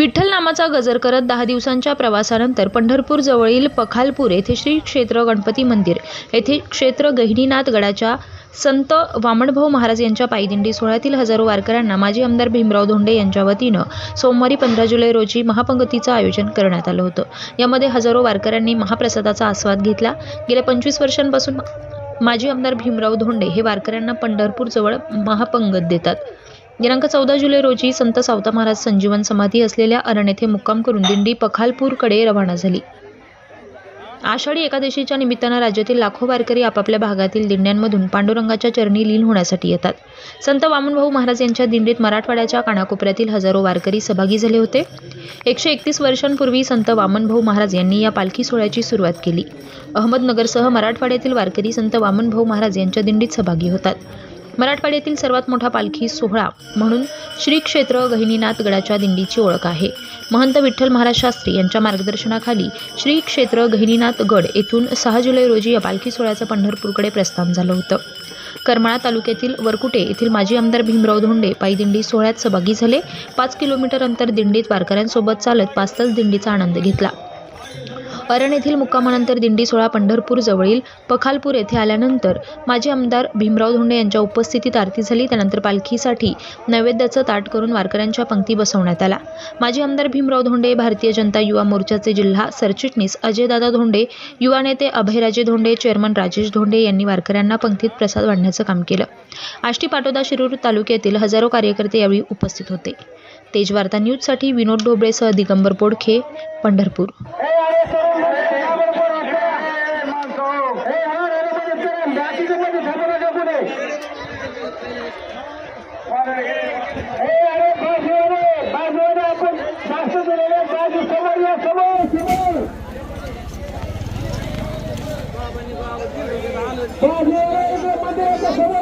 विठ्ठल नामाचा गजर करत दहा दिवसांच्या प्रवासानंतर पंढरपूर जवळील पखालपूर येथे श्री क्षेत्र गणपती मंदिर येथे क्षेत्र गहिनीनाथ गडाच्या संत वामणभाऊ महाराज यांच्या पायदिंडी सोहळ्यातील हजारो वारकऱ्यांना माजी आमदार भीमराव धोंडे यांच्या वतीनं सोमवारी पंधरा जुलै रोजी महापंगतीचं आयोजन करण्यात आलं होतं. यामध्ये हजारो वारकऱ्यांनी महाप्रसादाचा आस्वाद घेतला. गेल्या पंचवीस वर्षांपासून माजी आमदार भीमराव धोंडे हे वारकऱ्यांना पंढरपूरजवळ महापंगत देतात. दिनांक चौदा जुलै रोजी संत सावता महाराज संजीवन समाधी असलेल्या अरण येथे मुक्काम करून दिंडी पखालपूरकडे रवाना झाली. आषाढी एकादशीच्या निमित्तानं राज्यातील लाखो वारकरी आपापल्या भागातील दिंड्यांमधून पांडुरंगाच्या चरणी लीन होण्यासाठी येतात. संत वामनभाऊ महाराज यांच्या दिंडीत मराठवाड्याच्या कानाकोपऱ्यातील हजारो वारकरी सहभागी झाले होते. एकशे एकतीस वर्षांपूर्वी संत वामनभाऊ महाराज यांनी या पालखी सोहळ्याची सुरुवात केली. अहमदनगरसह मराठवाड्यातील वारकरी संत वामनभाऊ महाराज यांच्या दिंडीत सहभागी होतात. मराठवाड्यातील सर्वात मोठा पालखी सोहळा म्हणून श्री क्षेत्र गहिनीनाथ गडाच्या दिंडीची ओळख आहे. महंत विठ्ठल महाराज शास्त्री यांच्या मार्गदर्शनाखाली श्री क्षेत्र गहिनीनाथ गड येथून सहा जुलै रोजी या पालखी सोहळ्याचं पंढरपूरकडे प्रस्थान झालं होतं. करमाळा तालुक्यातील वरकुटे येथील माजी आमदार भीमराव धोंडे पायदिंडी सोहळ्यात सहभागी झाले. पाच किलोमीटर अंतर दिंडीत वारकऱ्यांसोबत चालत पाच तास दिंडीचा आनंद घेतला. अरण येथील मुक्कामानंतर दिंडी सोहळा पंढरपूर जवळील पखालपूर येथे आल्यानंतर माजी आमदार भीमराव धोंडे यांच्या उपस्थितीत आरती झाली. त्यानंतर पालखीसाठी नैवेद्याचं ताट करून वारकऱ्यांच्या पंक्ती बसवण्यात आला. माजी आमदार भीमराव धोंडे भारतीय जनता युवा मोर्चाचे जिल्हा सरचिटणीस अजयदादा धोंडे युवा नेते अभयराजे धोंडे चेअरमन राजेश धोंडे यांनी वारकऱ्यांना पंक्तीत प्रसाद वाढण्याचं काम केलं. आष्टी पाटोदा शिरूर तालुक्यातील हजारो कार्यकर्ते यावेळी उपस्थित होते. तेजवार्ता न्यूजसाठी विनोद ढोबळेसह दिगंबर पोडखे पंढरपूर. समोर